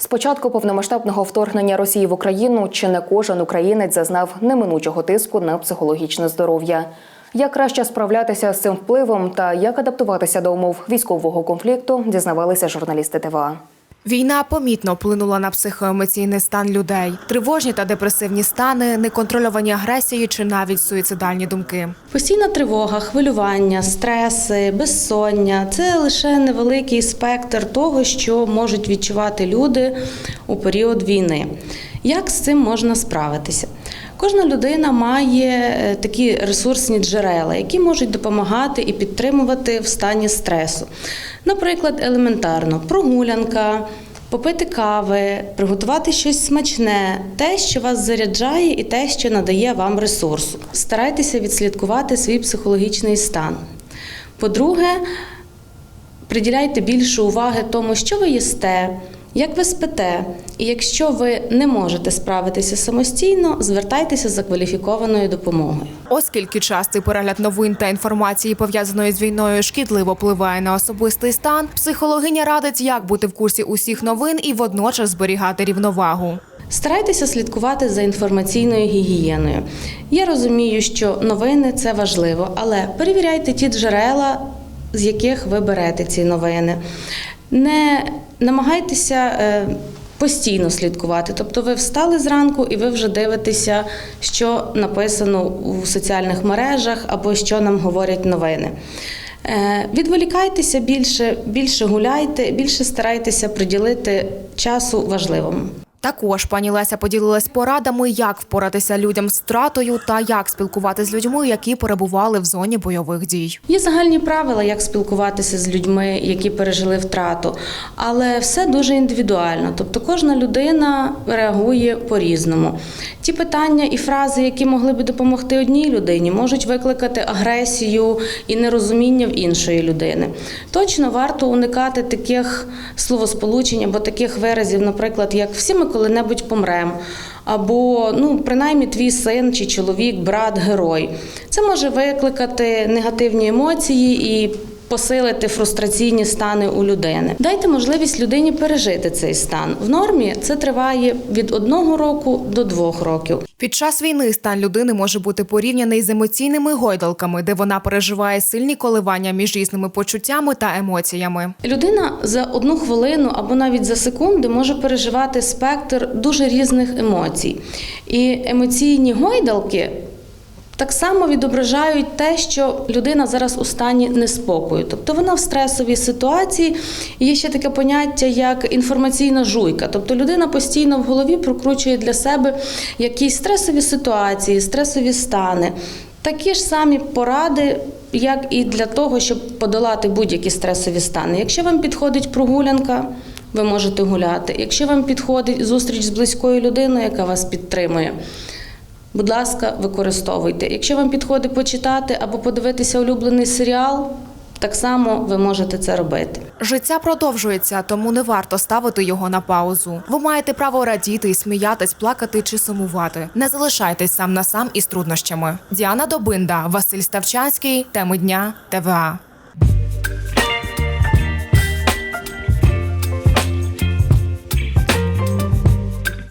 З початку повномасштабного вторгнення Росії в Україну чи не кожен українець зазнав неминучого тиску на психологічне здоров'я. Як краще справлятися з цим впливом та як адаптуватися до умов військового конфлікту, дізнавалися журналісти ТВА. Війна помітно вплинула на психоемоційний стан людей. Тривожні та депресивні стани, неконтрольовані агресії чи навіть суїцидальні думки. Постійна тривога, хвилювання, стреси, безсоння це лише невеликий спектр того, що можуть відчувати люди у період війни. Як з цим можна справитися? Кожна людина має е, такі ресурсні джерела, які можуть допомагати і підтримувати в стані стресу. Наприклад, елементарно прогулянка, попити кави, приготувати щось смачне, те, що вас заряджає, і те, що надає вам ресурсу. Старайтеся відслідкувати свій психологічний стан. По-друге, приділяйте більше уваги тому, що ви їсте, як ви спите. І якщо ви не можете справитися самостійно, звертайтеся за кваліфікованою допомогою. Оскільки частий перегляд новин та інформації, пов'язаної з війною, шкідливо впливає на особистий стан, психологиня радить, як бути в курсі усіх новин і водночас зберігати рівновагу. Старайтеся слідкувати за інформаційною гігієною. Я розумію, що новини це важливо, але перевіряйте ті джерела, з яких ви берете ці новини. Не намагайтеся е, постійно слідкувати. Тобто ви встали зранку і ви вже дивитеся, що написано у соціальних мережах або що нам говорять новини. Е, Відволікайтеся більше, більше гуляйте, більше старайтеся приділити часу важливому. Також пані Леся поділилась порадами, як впоратися людям з втратою та як спілкуватися з людьми, які перебували в зоні бойових дій. Є загальні правила, як спілкуватися з людьми, які пережили втрату, але все дуже індивідуально. Тобто кожна людина реагує по-різному. Ті питання і фрази, які могли би допомогти одній людині, можуть викликати агресію і нерозуміння в іншої людини. Точно варто уникати таких словосполучень або таких виразів, наприклад, як всі ми коли-небудь помремо. Або ну, принаймні твій син чи чоловік, брат, герой. Це може викликати негативні емоції і посилити фрустраційні стани у людини. Дайте можливість людині пережити цей стан. В нормі це триває від одного року до двох років. Під час війни стан людини може бути порівняний з емоційними гойдалками, де вона переживає сильні коливання між різними почуттями та емоціями. Людина за одну хвилину або навіть за секунди може переживати спектр дуже різних емоцій. І емоційні гойдалки так само відображають те, що людина зараз у стані неспокою. Тобто вона в стресовій ситуації. Є ще таке поняття, як інформаційна жуйка. Тобто людина постійно в голові прокручує для себе якісь стресові ситуації, стресові стани. Такі ж самі поради, як і для того, щоб подолати будь-які стресові стани. Якщо вам підходить прогулянка, ви можете гуляти. Якщо вам підходить зустріч з близькою людиною, яка вас підтримує, будь ласка, використовуйте. Якщо вам підходить почитати або подивитися улюблений серіал, так само ви можете це робити. Життя продовжується, тому не варто ставити його на паузу. Ви маєте право радіти, сміятись, плакати чи сумувати. Не залишайтесь сам на сам із труднощами. Діана Добинда, Василь Ставчанський, теми дня ТВА.